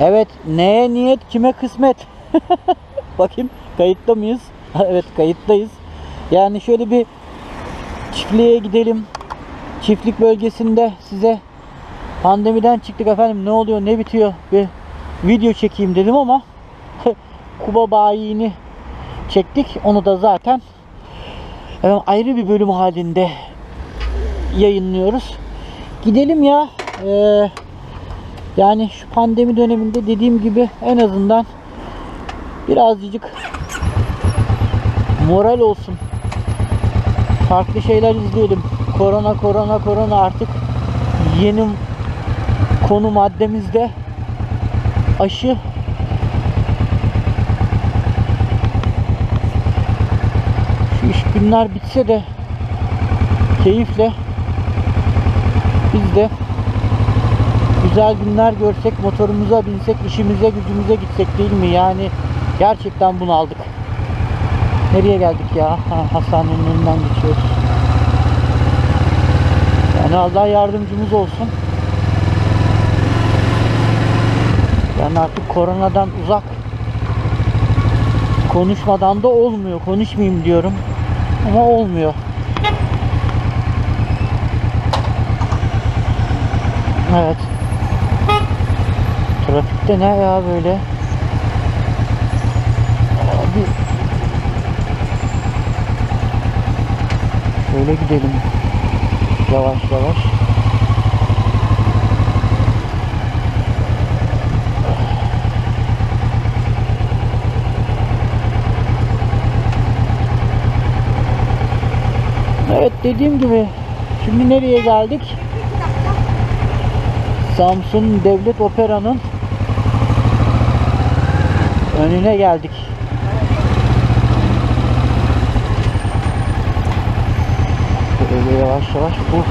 Evet neye niyet kime kısmet. Bakayım kayıtta mıyız? evet kayıttayız. Yani şöyle bir çiftliğe gidelim. Çiftlik bölgesinde size pandemiden çıktık efendim ne oluyor ne bitiyor bir video çekeyim dedim ama Kuba bayini çektik. Onu da zaten efendim, ayrı bir bölüm halinde yayınlıyoruz. Gidelim ya. Ee, yani şu pandemi döneminde dediğim gibi en azından birazcık moral olsun. Farklı şeyler izleyelim. Korona korona korona artık yeni konu maddemizde aşı şu iş günler bitse de keyifle biz de güzel günler görsek, motorumuza binsek, işimize, gücümüze gitsek değil mi? Yani gerçekten bunu aldık. Nereye geldik ya? Ha, hastanenin önünden geçiyoruz. Yani Allah yardımcımız olsun. Yani artık koronadan uzak konuşmadan da olmuyor. Konuşmayayım diyorum. Ama olmuyor. Evet. Trafikte ne ya böyle? Abi. Şöyle gidelim. Yavaş yavaş. Evet dediğim gibi şimdi nereye geldik? Samsun Devlet Opera'nın önüne geldik. Böyle yavaş yavaş bu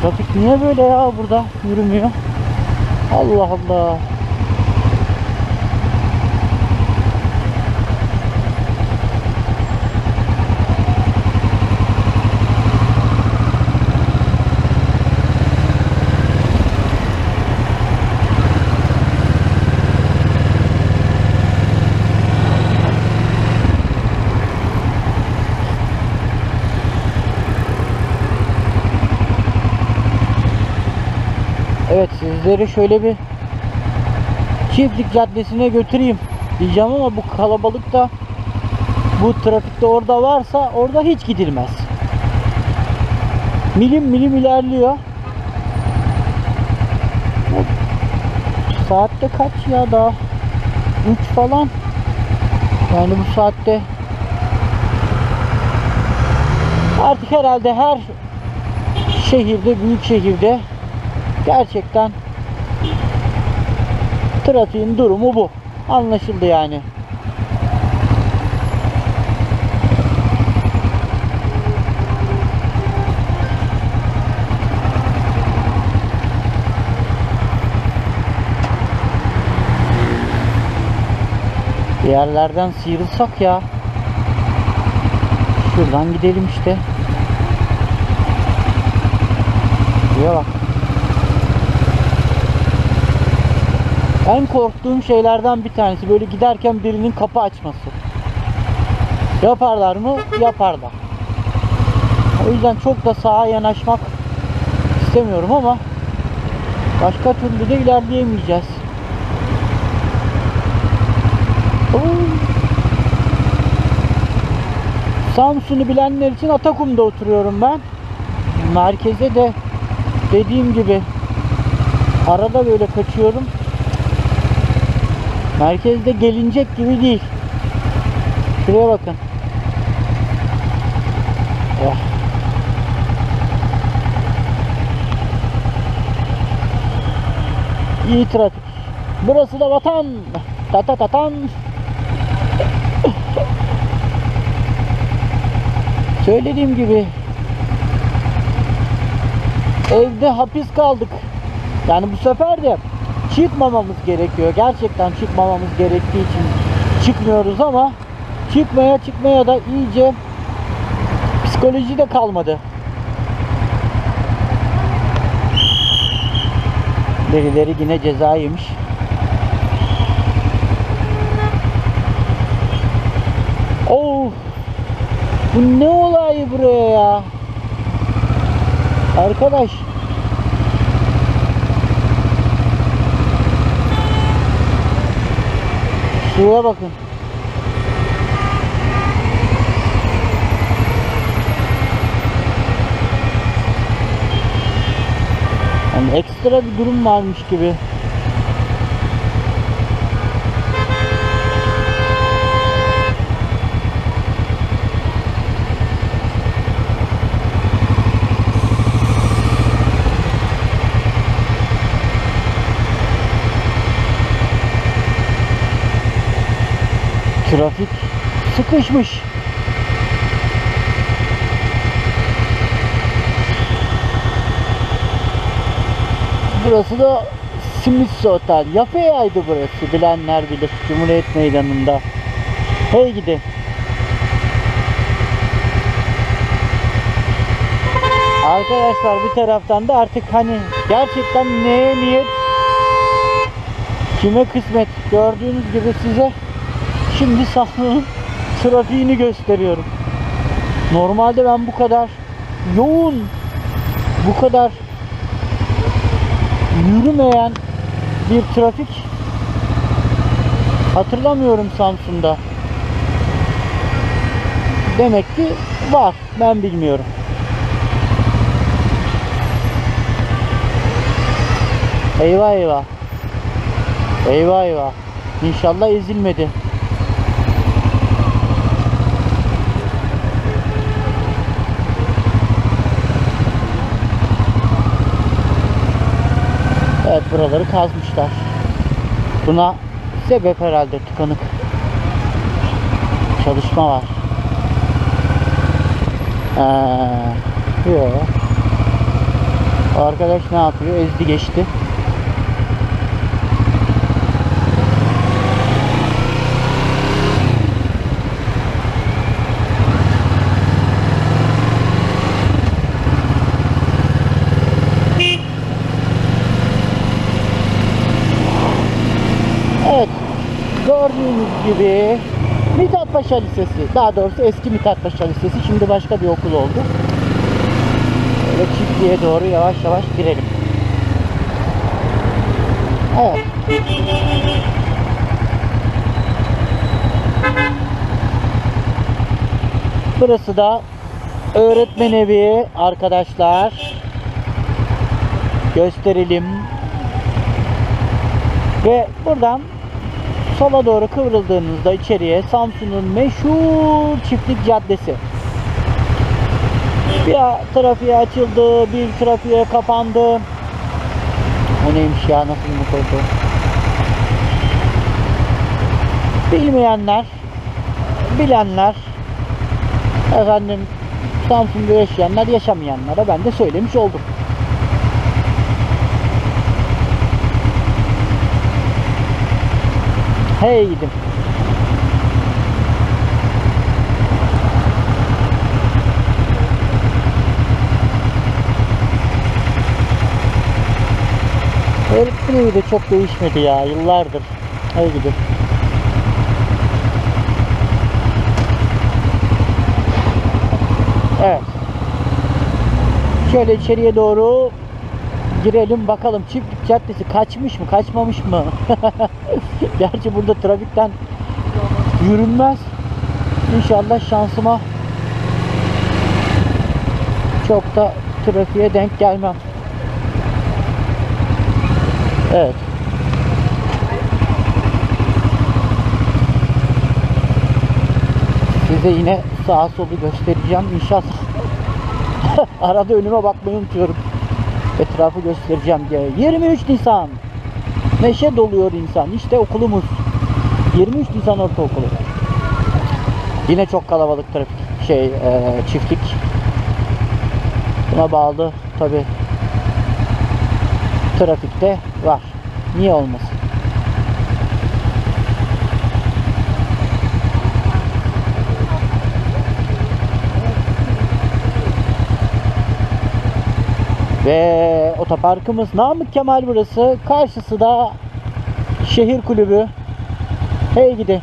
trafik niye böyle ya burada yürümüyor? Allah Allah. Evet sizleri şöyle bir çiftlik caddesine götüreyim diyeceğim ama bu kalabalıkta bu trafikte orada varsa orada hiç gidilmez. Milim milim ilerliyor. Saatte kaç ya daha? 3 falan. Yani bu saatte artık herhalde her şehirde, büyük şehirde gerçekten trafiğin durumu bu. Anlaşıldı yani. Yerlerden sıyrılsak ya. Şuradan gidelim işte. Şuraya bak. En korktuğum şeylerden bir tanesi böyle giderken birinin kapı açması. Yaparlar mı? Yaparlar. O yüzden çok da sağa yanaşmak istemiyorum ama başka türlü de ilerleyemeyeceğiz. Samsun'u bilenler için Atakum'da oturuyorum ben. Merkeze de dediğim gibi arada böyle kaçıyorum. Merkezde gelinecek gibi değil. Şuraya bakın. Oh. İyi trafik. Burası da vatan. Tata tatan. Söylediğim gibi evde hapis kaldık. Yani bu sefer de çıkmamamız gerekiyor. Gerçekten çıkmamamız gerektiği için çıkmıyoruz ama çıkmaya çıkmaya da iyice psikoloji de kalmadı. Birileri yine ceza yemiş. Oh! Bu ne olay buraya ya? Arkadaş Şuraya bakın. Yani ekstra bir durum varmış gibi. Trafik sıkışmış. Burası da Smiths Otel. Yapayaydı burası. Bilenler bilir. Cumhuriyet Meydanı'nda. Hey gidi. Arkadaşlar bir taraftan da artık hani gerçekten neye niyet kime kısmet gördüğünüz gibi size şimdi sahnanın trafiğini gösteriyorum. Normalde ben bu kadar yoğun bu kadar yürümeyen bir trafik hatırlamıyorum Samsun'da. Demek ki var. Ben bilmiyorum. Eyvah eyvah. Eyvah eyvah. İnşallah ezilmedi. Evet buraları kazmışlar. Buna sebep herhalde tıkanık. Çalışma var. Ee, yok. Arkadaş ne yapıyor? Ezdi geçti. Evet. Gördüğünüz gibi Mithat Paşa Lisesi. Daha doğrusu eski Mithat Paşa Lisesi. Şimdi başka bir okul oldu. Böyle çiftliğe doğru yavaş yavaş girelim. Evet. Burası da öğretmen evi arkadaşlar. Gösterelim. Ve buradan sola doğru kıvrıldığınızda içeriye Samsun'un meşhur çiftlik caddesi. Bir trafiğe açıldı, bir trafiğe kapandı. O neymiş ya nasıl bir oldu? Bilmeyenler, bilenler, efendim Samsun'da yaşayanlar, yaşamayanlara ben de söylemiş oldum. Gidim. Öğretmen evi de çok değişmedi ya yıllardır. Hey gidim. Evet. Şöyle içeriye doğru girelim bakalım çiftlik caddesi kaçmış mı kaçmamış mı? Gerçi burada trafikten yürünmez. İnşallah şansıma çok da trafiğe denk gelmem. Evet. Size yine sağa solu göstereceğim inşallah. Arada önüme bakmayı unutuyorum. Etrafı göstereceğim diye. 23 Nisan. Neşe doluyor insan. İşte okulumuz. 23 Nisan Ortaokulu. Yine çok kalabalık trafik. Şey, e, çiftlik. Buna bağlı tabi trafikte var. Niye olmasın? Ve otoparkımız Namık Kemal burası. Karşısı da şehir kulübü. Hey gidi.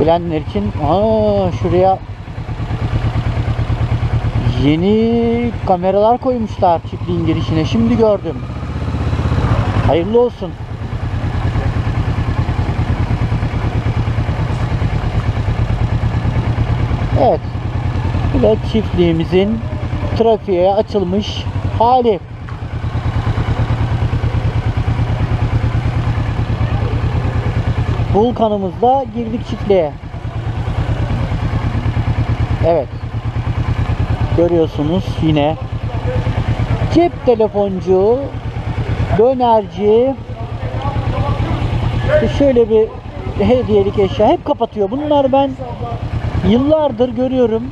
Bilenler için aa şuraya yeni kameralar koymuşlar çiftliğin girişine. Şimdi gördüm. Hayırlı olsun. Evet. Bu da çiftliğimizin trafiğe açılmış hali. Vulkanımızda girdik çiftliğe. Evet. Görüyorsunuz yine cep telefoncu, dönerci, şöyle bir hediyelik eşya hep kapatıyor. Bunlar ben yıllardır görüyorum.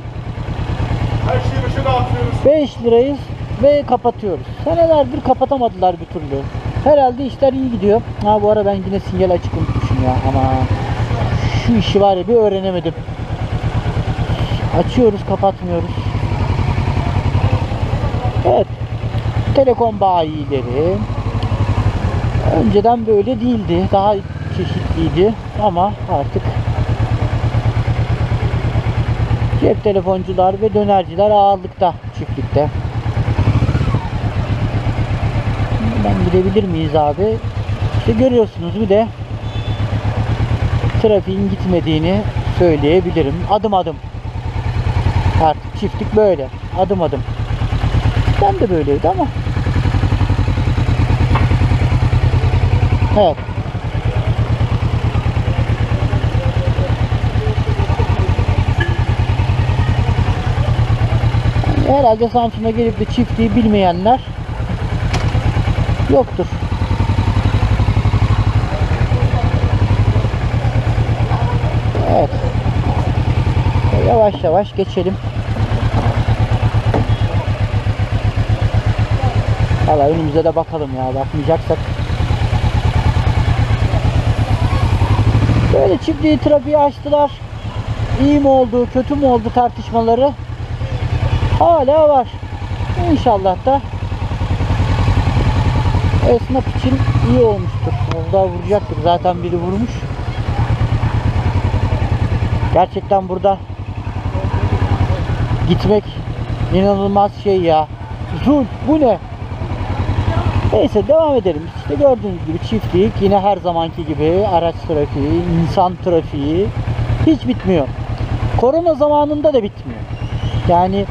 Atıyoruz. 5 lirayız ve kapatıyoruz. Senelerdir kapatamadılar bir türlü. Herhalde işler iyi gidiyor. Ha bu ara ben yine sinyal açık unutmuşum ya ama şu işi var ya bir öğrenemedim. Açıyoruz kapatmıyoruz. Evet. Telekom bayileri. Önceden böyle değildi. Daha çeşitliydi ama artık cep telefoncular ve dönerciler ağırlıkta çiftlikte. Ben gidebilir miyiz abi? İşte görüyorsunuz bir de trafiğin gitmediğini söyleyebilirim. Adım adım. Artık çiftlik böyle. Adım adım. Ben de böyleydi ama. Evet. Herhalde Samsun'a gelip de çiftliği bilmeyenler yoktur. Evet. Yavaş yavaş geçelim. Valla önümüze de bakalım ya bakmayacaksak. Böyle çiftliği trafiği açtılar. İyi mi oldu, kötü mü oldu tartışmaları hala var. İnşallah da esnaf için iyi olmuştur. Az daha vuracaktık. Zaten biri vurmuş. Gerçekten burada gitmek inanılmaz şey ya. Zul bu ne? Neyse devam edelim. İşte gördüğünüz gibi çiftlik yine her zamanki gibi araç trafiği, insan trafiği hiç bitmiyor. Korona zamanında da bitmiyor. Yani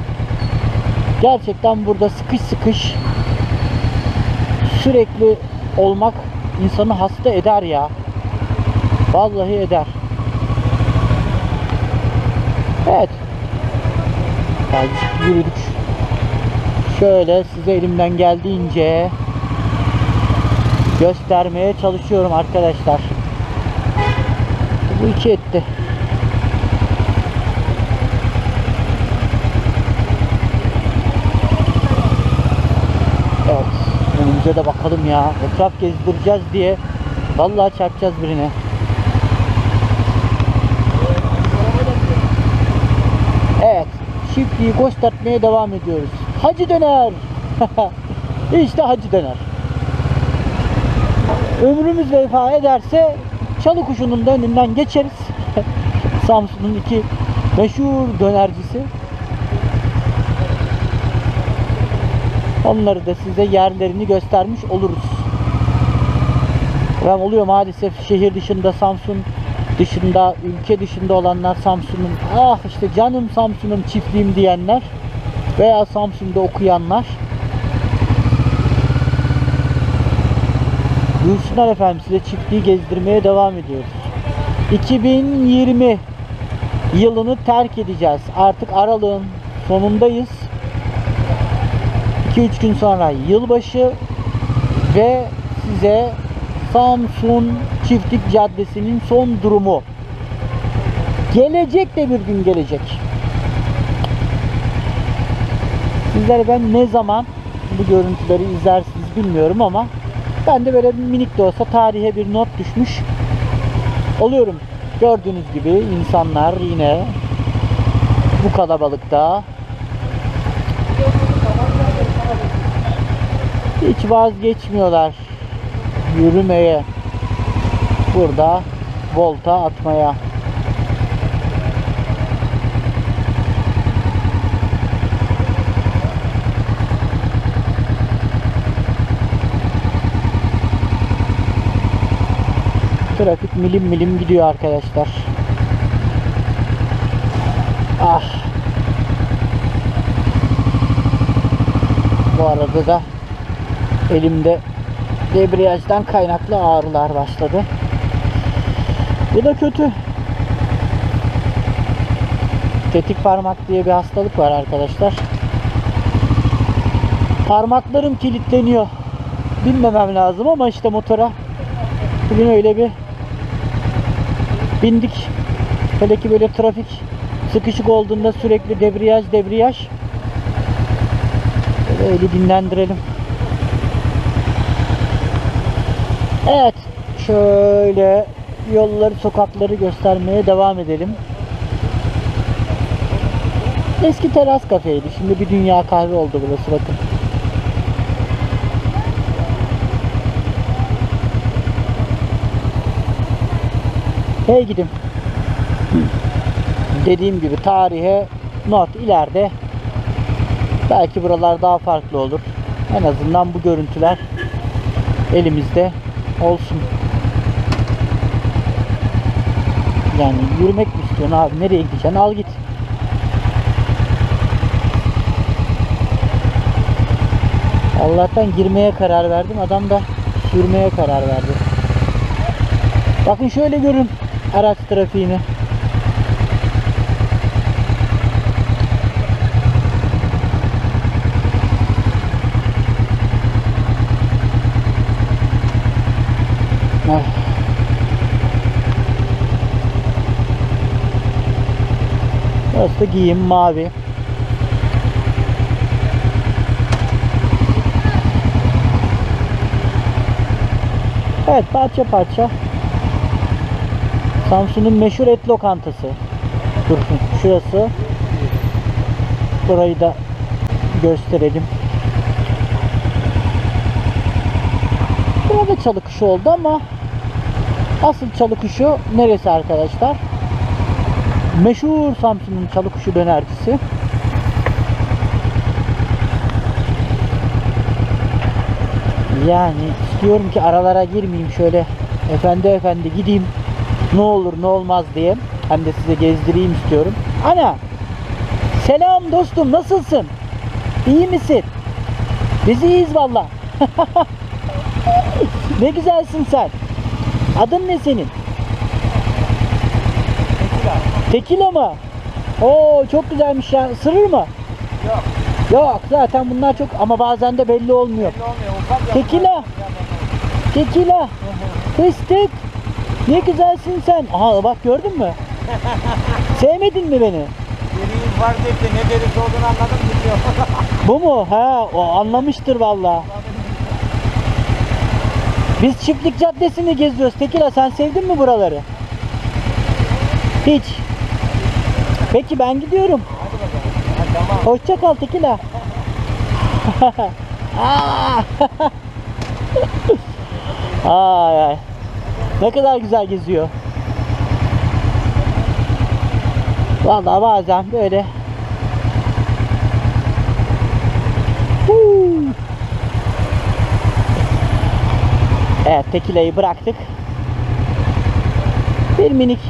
gerçekten burada sıkış sıkış sürekli olmak insanı hasta eder ya. Vallahi eder. Evet. Azıcık yürüdük. Şöyle size elimden geldiğince göstermeye çalışıyorum arkadaşlar. Bu iki etti. Evet. Önümüze de bakalım ya. Etraf gezdireceğiz diye. Vallahi çarpacağız birine. Evet. Çiftliği göstermeye devam ediyoruz. Hacı döner. işte hacı döner. Ömrümüz vefa ederse çalı kuşunun da önünden geçeriz. Samsun'un iki meşhur dönercisi. Onları da size yerlerini göstermiş oluruz. Ben oluyor maalesef şehir dışında Samsun dışında ülke dışında olanlar Samsun'un ah işte canım Samsun'um çiftliğim diyenler veya Samsun'da okuyanlar Buyursunlar efendim size çiftliği gezdirmeye devam ediyoruz. 2020 yılını terk edeceğiz. Artık aralığın sonundayız. 2-3 gün sonra yılbaşı ve size Samsun Çiftlik Caddesi'nin son durumu. Gelecek de bir gün gelecek. Sizlere ben ne zaman bu görüntüleri izlersiniz bilmiyorum ama ben de böyle minik de olsa tarihe bir not düşmüş oluyorum. Gördüğünüz gibi insanlar yine bu kalabalıkta hiç vazgeçmiyorlar yürümeye burada volta atmaya Trafik milim milim gidiyor arkadaşlar. Ah. Bu arada da elimde debriyajdan kaynaklı ağrılar başladı. Bu da kötü. Tetik parmak diye bir hastalık var arkadaşlar. Parmaklarım kilitleniyor. Binmemem lazım ama işte motora bugün öyle bir bindik. Hele ki böyle trafik sıkışık olduğunda sürekli debriyaj debriyaj. Böyle eli dinlendirelim. Evet. Şöyle yolları, sokakları göstermeye devam edelim. Eski teras kafeydi. Şimdi bir dünya kahve oldu burası bakın. Hey gidim. Dediğim gibi tarihe not ileride belki buralar daha farklı olur. En azından bu görüntüler elimizde olsun. Yani yürümek mi istiyorsun abi? Nereye gideceksin? Al git. Allah'tan girmeye karar verdim. Adam da sürmeye karar verdi. Bakın şöyle görün araç trafiğini. Ah. Burası da giyim mavi. Evet parça parça Samsun'un meşhur et lokantası. Dursun şurası. Burayı da gösterelim. Burada çalı kuşu oldu ama asıl çalı kuşu neresi arkadaşlar? Meşhur Samsun'un çalı kuşu dönercisi. Yani istiyorum ki aralara girmeyeyim şöyle efendi efendi gideyim ne olur ne olmaz diye hem de size gezdireyim istiyorum. Ana selam dostum nasılsın? İyi misin? Biz iyiyiz valla. ne güzelsin sen. Adın ne senin? Tekila mı? Oo çok güzelmiş ya. Isırır mı? Yok. Yok zaten bunlar çok ama bazen de belli olmuyor. Belli olmuyor. Ufak Tekila. Tekila. Fıstık. Ne güzelsin sen. Aha bak gördün mü? Sevmedin mi beni? Biriniz var dedi. Ne derisi olduğunu anladım biliyor. Bu mu? Ha, o anlamıştır valla. Biz Çiftlik Caddesi'ni geziyoruz. Tekila sen sevdin mi buraları? Hiç. Peki ben gidiyorum. ha, tamam. Hoşça kal Tekila. Ay ay. Ne kadar güzel geziyor. Vallahi bazen böyle. Evet tekilayı bıraktık. Bir minik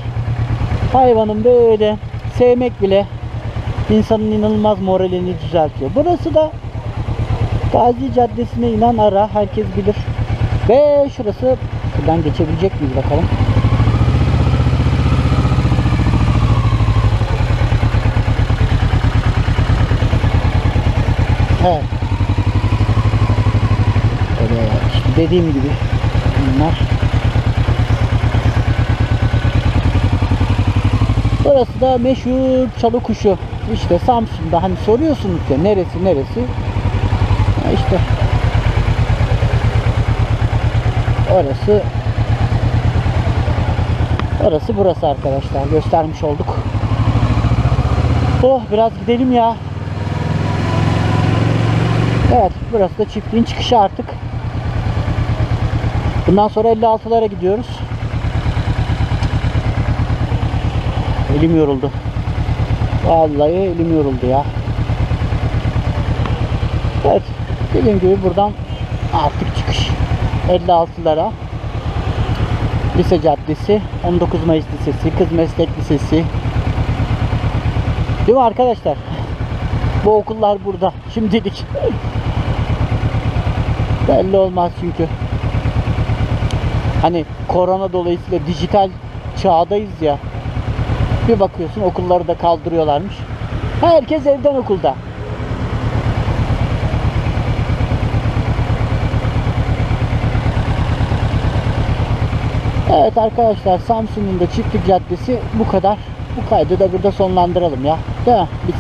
hayvanın böyle sevmek bile insanın inanılmaz moralini düzeltiyor. Burası da Gazi Caddesi'ne inen ara herkes bilir. Ve şurası buradan geçebilecek miyiz bakalım. Evet. Evet. dediğim gibi bunlar. Burası da meşhur çalı kuşu. İşte Samsun'da hani soruyorsunuz ya neresi neresi? Ha işte orası orası burası arkadaşlar göstermiş olduk. Oh biraz gidelim ya. Evet burası da çiftliğin çıkışı artık. Bundan sonra 56'lara gidiyoruz. Elim yoruldu. Vallahi elim yoruldu ya. Evet. Dediğim gibi buradan artık çıkış. 56'lara. Lise Caddesi, 19 Mayıs Lisesi, Kız Meslek Lisesi. Değil mi arkadaşlar? Bu okullar burada. Şimdilik. Belli olmaz çünkü. Hani korona dolayısıyla dijital çağdayız ya. Bir bakıyorsun okulları da kaldırıyorlarmış. Herkes evden okulda. Evet arkadaşlar Samsun'un da Çiftlik Caddesi bu kadar. Bu kaydı da burada sonlandıralım ya. Değil mi? Biz